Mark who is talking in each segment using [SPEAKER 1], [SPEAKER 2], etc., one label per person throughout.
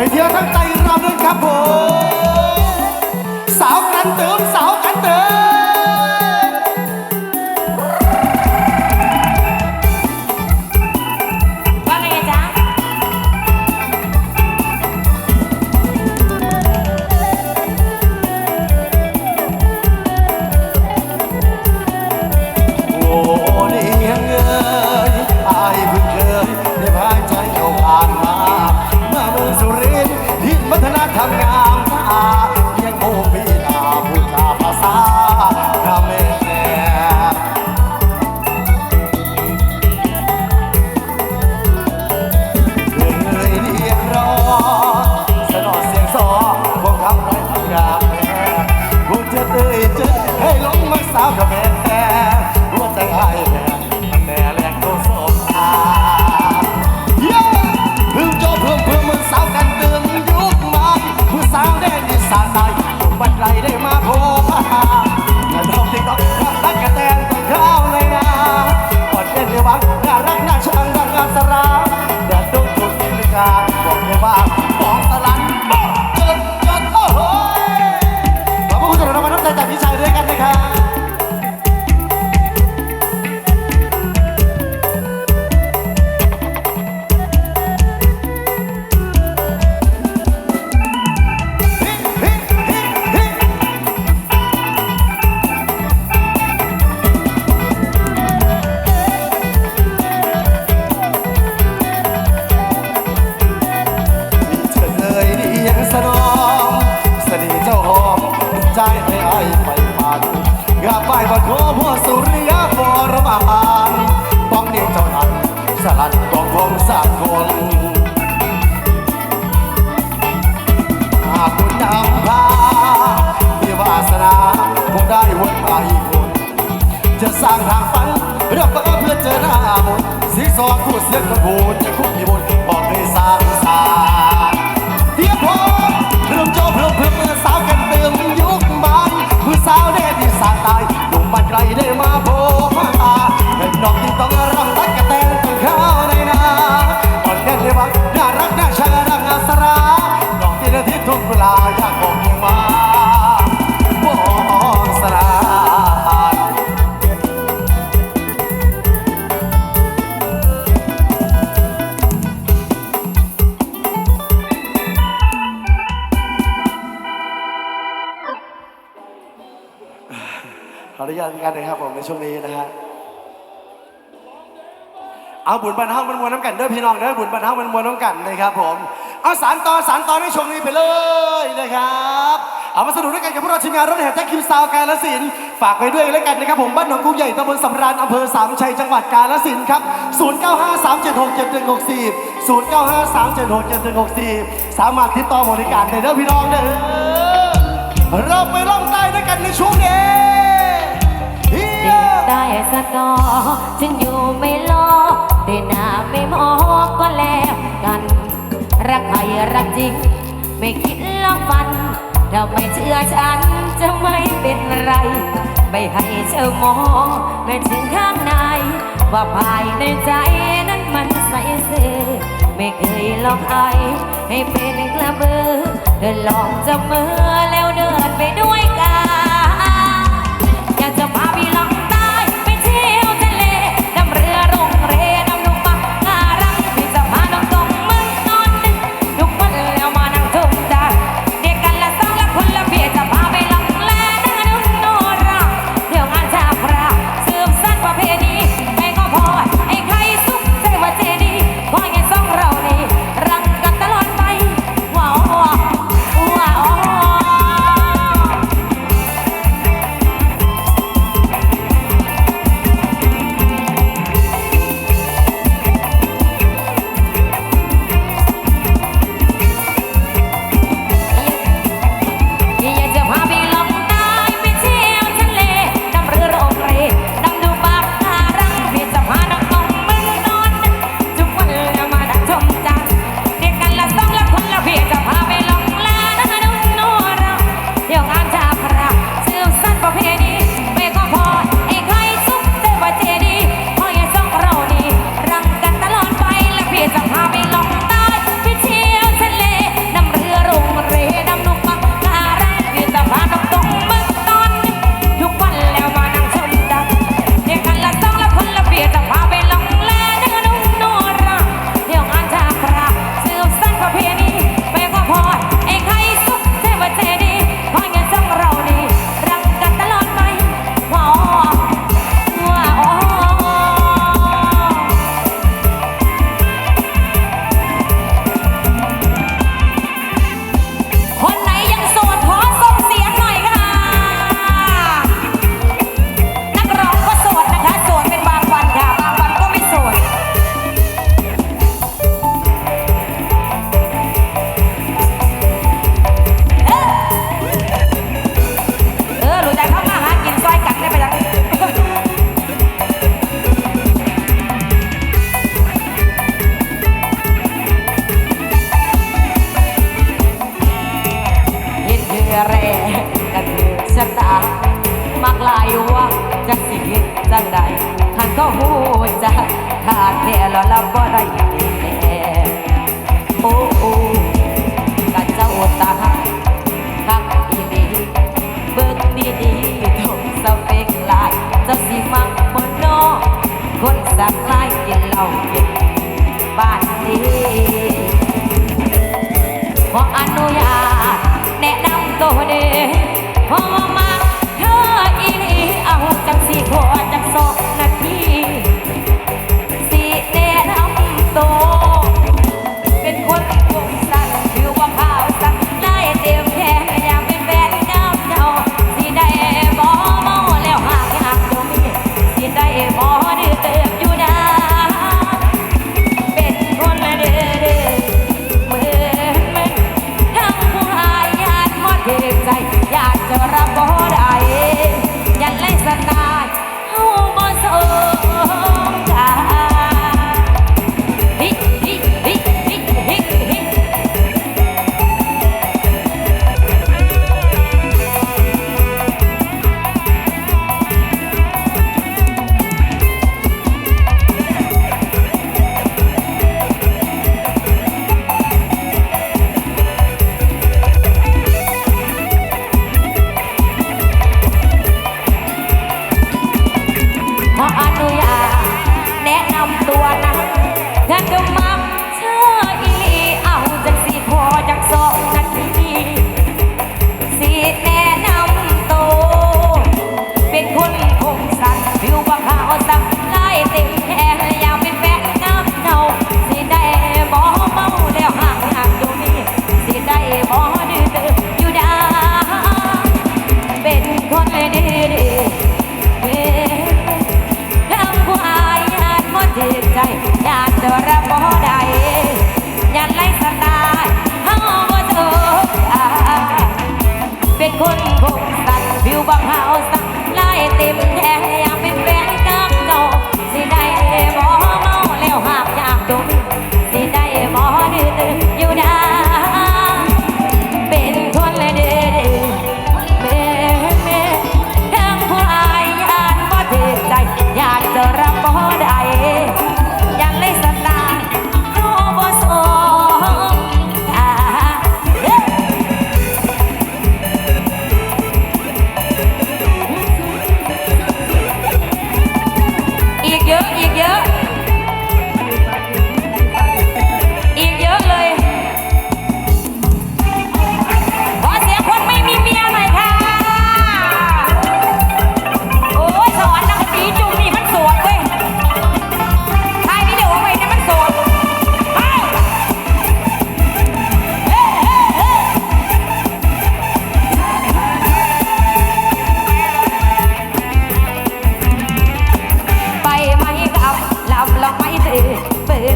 [SPEAKER 1] ไปเที่ยวทั้งไต่รำด้วยครับผมามนสีสองคู่เสียงกระพูนจะคุ้มีบนบอกให้สาวสารเทียบพอเริ่มโจเพิ่มเพื่อเมื่อสาวกันเติมยุคบานผู้สาวได้ที่สาตายหนุ่มบ้านไกลได้มาโผ กันนะครับผมในช่วงนี้นะฮะเอาบุญบรรเทามันมวลน้ำกันเด้อพี่น้องเด้อบุญบรรเทามันมวลน้ำกันนะครับผมเอาสารต่อสารต่อในช่วงนี้ไปเลยนะครับเอามาสนุกด้วยกันกับพวกเราทีมงานรถแห่แท็กคิวซาวกาลสินฝากไว้ด้วยแล้วกันนะครับผมบ้านหนองกุ้งใหญ่ตำบลสำราญอำเภอสามชัยจังหวัดกาลสินครับ 0953767164 0953767164 สามารถติดต่อบริการได้เด้อพี่น้องเด้อเราไปล่องใต้ด้วยกันในช่วงนี้
[SPEAKER 2] สกอฉันอยู่ไม่รอแต่หน้าไม่มองก็แล้วกัน รักใครรักจริง ไม่คิดลองฟันถ้าไม่เชื่อฉันจะไม่เป็นไร ไม่ให้เธอมองแม้ถึงข้างใน ว่าภายในใจนั้นมันใสซื่อไม่เคยลองใครให้เป็นกระเบือเดินลองจับมือแล้วเดินไปด้วยกัน นุญาตแนะนำตัวเด้พอมาเธออีนีเอาจังสีขอจังสองนะ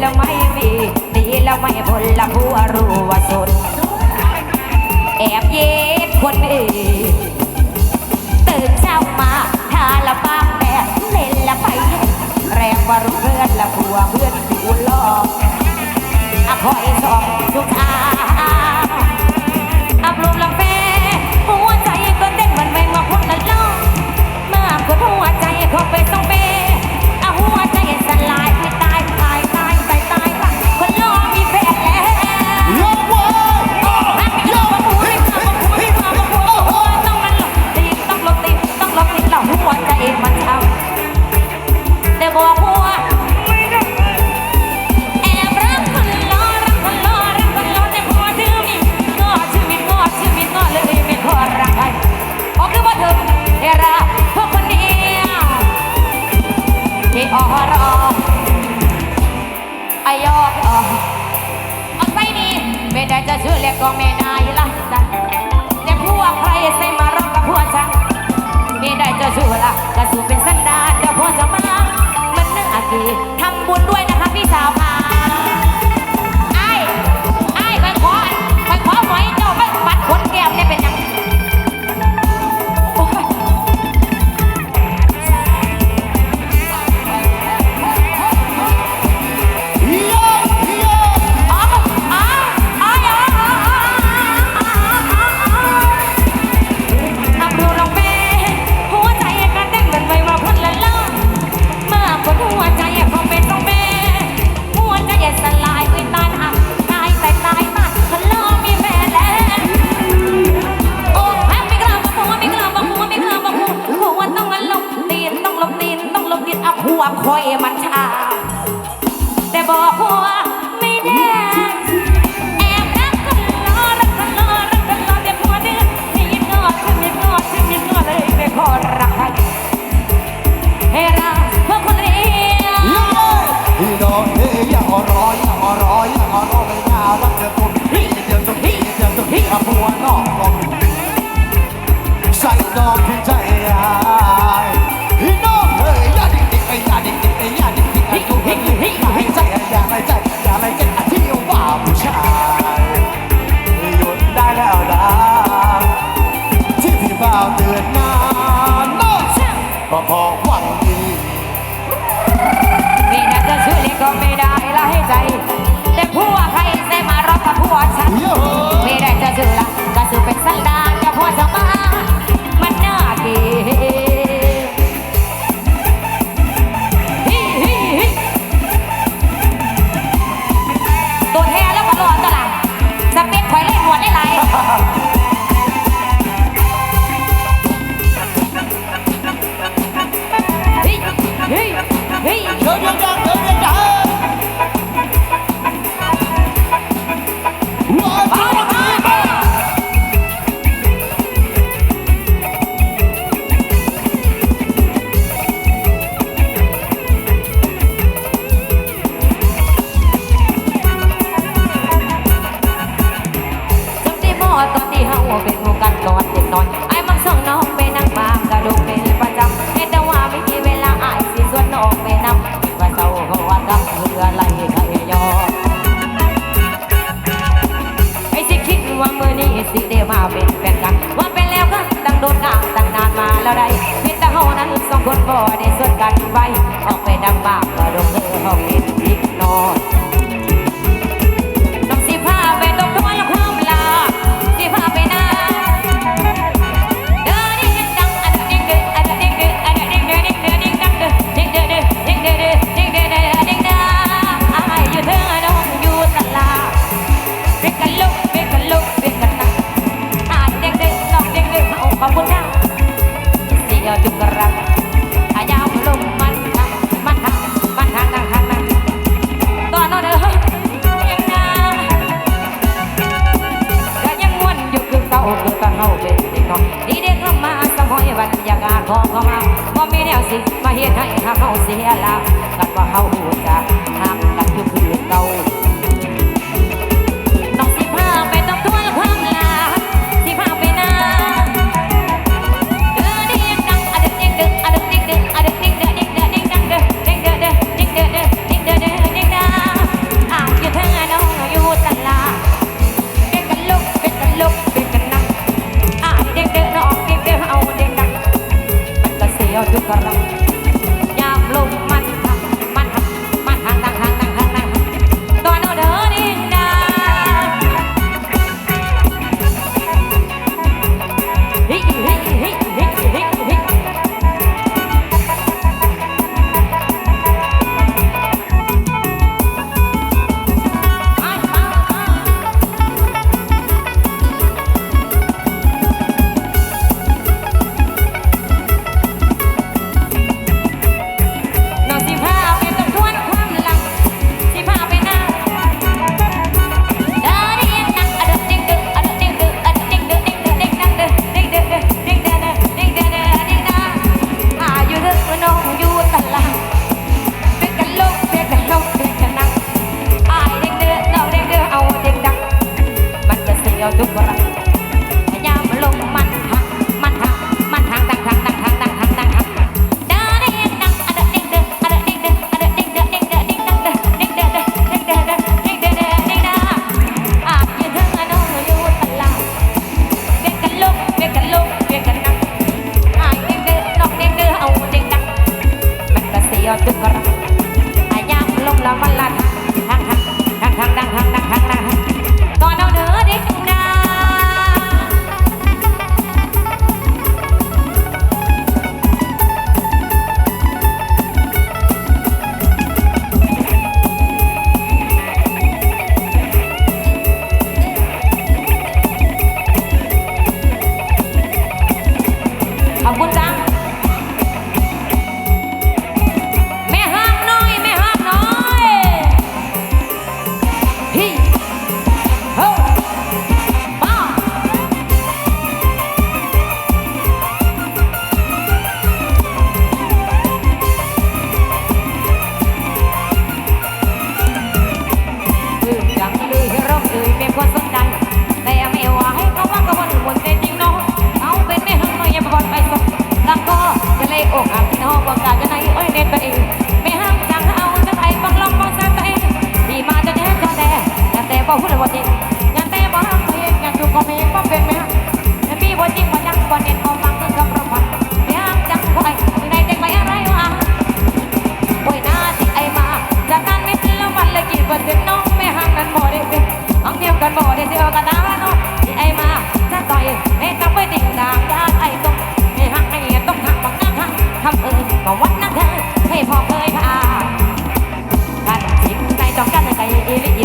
[SPEAKER 2] แล้วไม่มีดีแล้วไม่บนละผัวรู้ว่าสุดแอบเย็ดคนอื่นตื่นเช้ามาทาละบ้างแม่เล่นละไปแรงว่ารู้เพื่อนละผัวเพื่อนผู้หลอกอะคอยสองสุขาอับลมละเฟหัวใจก็เต้นเหมือนไม่มาพ้นละล่องมา
[SPEAKER 1] ก
[SPEAKER 2] กว่าหัวใจเขาไป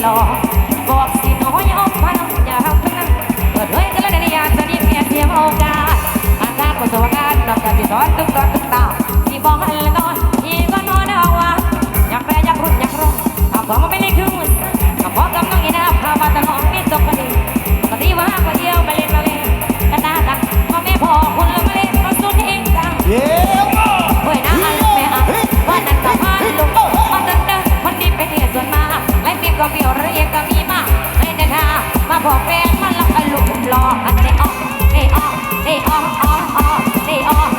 [SPEAKER 2] กบอกสิน้อยอมพันอยาเพื่อนเปิดเผยกันแล้วในยามสนิทแง่เสียงโอกาสอาการคนตัวงานนอกจากจะอนตึกตอนตึกตาที่บอกให้นอนอีก็น
[SPEAKER 1] อนเอาวะอยากแปรอยากรุ่นอยากร้องทำของ
[SPEAKER 2] มันไม่ได้คืนกับพ่อกับน้องอีนาพามาตลอดนี่ตกกันเดีปฏิว่าคนเดียวไม่ บอกแฟนมันแล้วก็ลุกหลอกเตะออกเตะออกเตะออกออกออกเตะออก